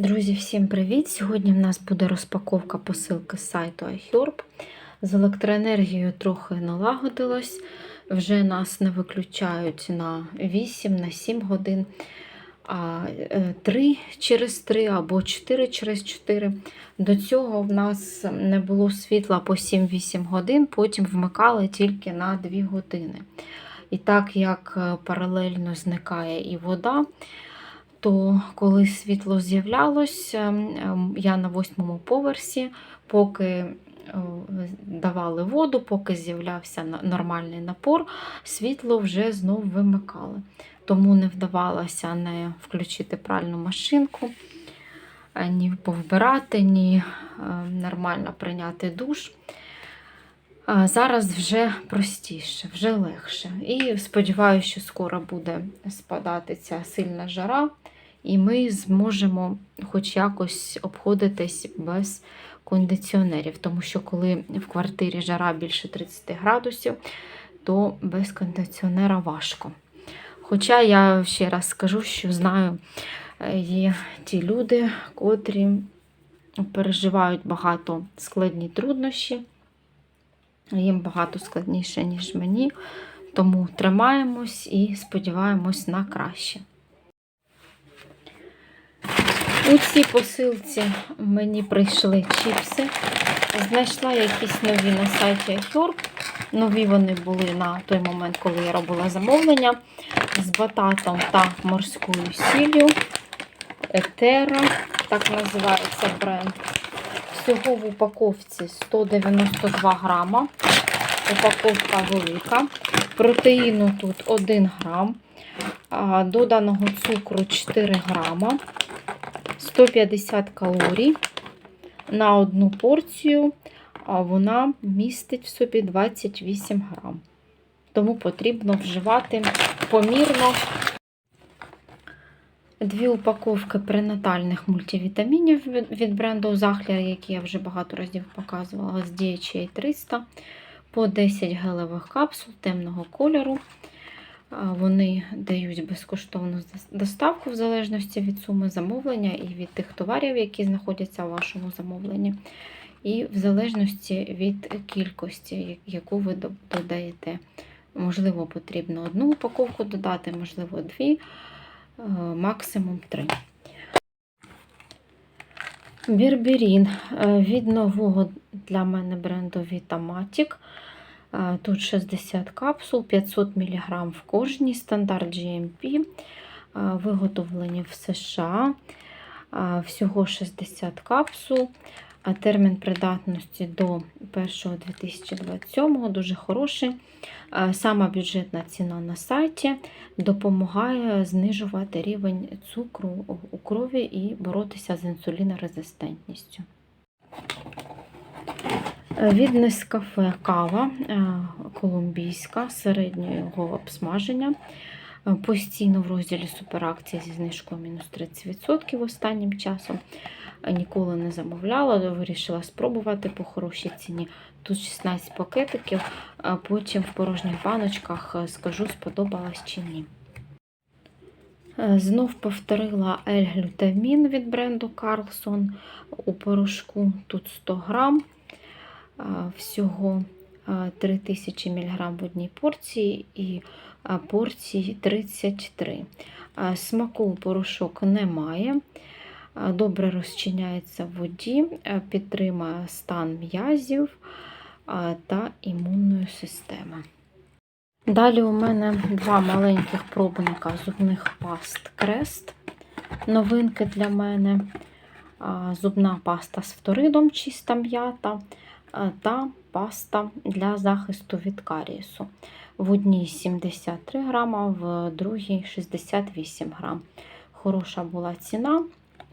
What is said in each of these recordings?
Друзі, всім привіт! Сьогодні в нас буде розпаковка посилки з сайту iHerb. З електроенергією трохи налагодилось. Вже нас не виключають на 8 на 7 годин, а 3 через 3 або 4 через 4. До цього в нас не було світла по 7-8 годин, потім вмикали тільки на 2 години. І так як е, паралельно зникає і вода, то коли світло з'являлось, ем, я на восьмому поверсі, поки е, давали воду, поки з'являвся нормальний напор, світло вже знов вимикали. Тому не вдавалося не включити пральну машинку, е, ні повбирати, ні е, нормально прийняти душ. Зараз вже простіше, вже легше. І сподіваюся, що скоро буде спадати ця сильна жара, і ми зможемо хоч якось обходитись без кондиціонерів. Тому що коли в квартирі жара більше 30 градусів, то без кондиціонера важко. Хоча я ще раз скажу, що знаю, е, є ті люди, котрі переживають багато складні труднощі. Їм багато складніше, ніж мені. Тому тримаємось і сподіваємось на краще. У цій посилці мені прийшли чіпси. Знайшла якісь нові на сайті iHerb. Нові вони були на той момент, коли я робила замовлення з бататом та морською сіллю. Етера, так називається бренд. Всього в упаковці 192 грама. Упаковка велика. Протеїну тут 1 грам. Доданого цукру 4 грама. 150 калорій на одну порцію, вона містить в собі 28 грам. Тому потрібно вживати помірно Дві упаковки пренатальних мультивітамінів від- бренду Захлер, які я вже багато разів показувала, з DHA 300 по 10 гелевих капсул темного кольору. Вони дають безкоштовну доставку в залежності від суми замовлення і від тих товарів, які знаходяться у вашому замовленні, і в залежності від кількості, яку ви додаєте. Можливо, потрібно одну упаковку додати, можливо, дві максимум 3. Бірбірін е, від нового для мене бренду Vitamatic. Е, Тут 60 капсул, 500 мг в кожній, стандарт GMP, е, виготовлені в США. Е, Всього 60 капсул. А Термін придатності до 1.2027 дуже хороший. Сама бюджетна ціна на сайті допомагає знижувати рівень цукру у крові і боротися з інсулінорезистентністю. Від Нескафе кава колумбійська середнього обсмаження. Е, Постійно в розділі суперакції зі знижкою мінус 30% останнім часом. Е, Ніколи не замовляла, вирішила спробувати по хорошій ціні. Тут 16 пакетиків, а потім в порожніх баночках е, скажу, сподобалось чи ні. Е, Знов повторила L-глютамін від бренду Carlson у порошку. Тут 100 грам, всього 3000 мг в одній порції і порцій 33. А, Смаку порошок немає. Добре розчиняється в воді, підтримує стан м'язів та імунної системи. Далі у мене два маленьких пробника зубних паст Крест. Новинки для мене. Зубна паста з фторидом, чиста м'ята та паста для захисту від карієсу. В одній 73 грама, в другій 68 грам. Хороша була ціна,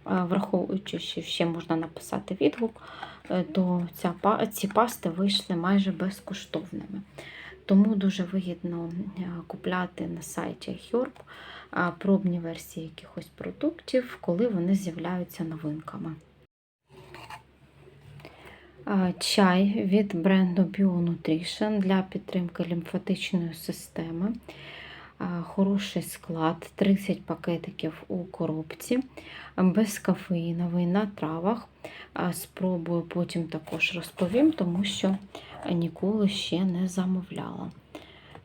враховуючи, що ще можна написати відгук, е, то ця, ці пасти вийшли майже безкоштовними. Тому дуже вигідно е, купляти на сайті Herb пробні версії якихось продуктів, коли вони з'являються новинками. Чай від бренду BioNutrition для підтримки лімфатичної системи. хороший склад, 30 пакетиків у коробці, безкофеїновий на травах. Спробую потім також розповім, тому що ніколи ще не замовляла.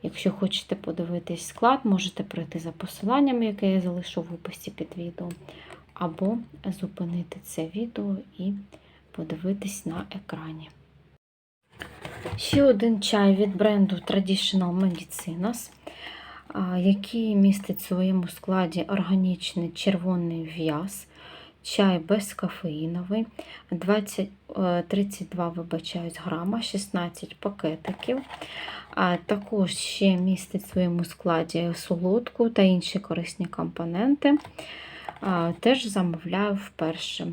Якщо хочете подивитись склад, можете прийти за посиланням, яке я залишу в описі під відео, або зупинити це відео і подивитись на екрані. Ще один чай від бренду Traditional Medicinas, який містить в своєму складі органічний червоний в'яз, чай безкофеїновий, 20, е, 32 вибачаюсь, грама, 16 пакетиків. Також ще містить в своєму складі солодку та інші корисні компоненти. Теж замовляю вперше.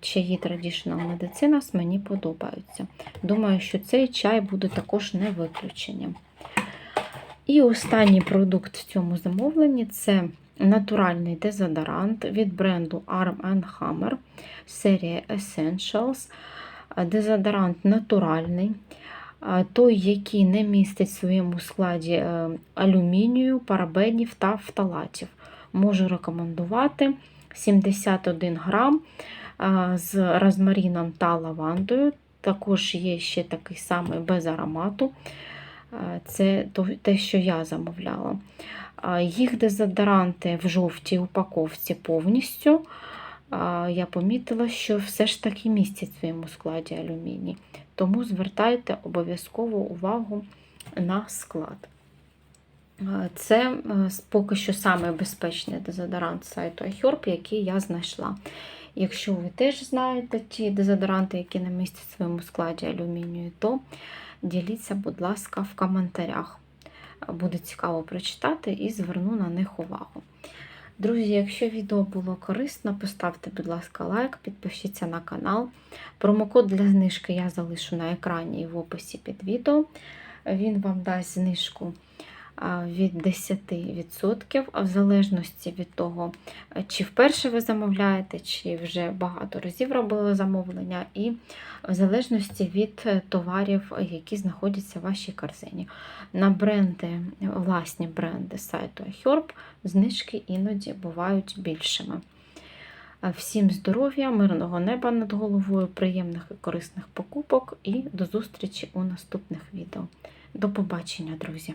Чаї Traditional Medicinas мені подобаються. Думаю, що цей чай буде також не виключенням. І останній продукт в цьому замовленні це натуральний дезодорант від бренду Arm Hammer серія Essentials. Дезодорант натуральний, той, який не містить в своєму складі е, алюмінію, парабенів та фталатів. Можу рекомендувати 71 грам з розмаріном та лавандою. Також є ще такий самий без аромату. Це те, що я замовляла. Їх дезодоранти в жовтій упаковці повністю. Я помітила, що все ж таки містять в своєму складі алюміній. Тому звертайте обов'язково увагу на склад. Це е, поки що самий безпечний дезодорант сайту iHerb, який я знайшла. Якщо ви теж знаєте ті дезодоранти, які не містять в своєму складі алюмінію, то діліться, будь ласка, в коментарях. Буде цікаво прочитати і зверну на них увагу. Друзі, якщо відео було корисно, поставте, будь ласка, лайк, підпишіться на канал. Промокод для знижки я залишу на екрані і в описі під відео. Він вам дасть знижку від 10%, а в залежності від того, е, чи вперше ви замовляєте, чи вже багато разів робили замовлення, і в залежності від е, товарів, е, які знаходяться в вашій корзині. На бренди, е, власні бренди сайту iHerb знижки іноді бувають більшими. Всім здоров'я, мирного неба над головою, приємних і корисних покупок і до зустрічі у наступних відео. До побачення, друзі!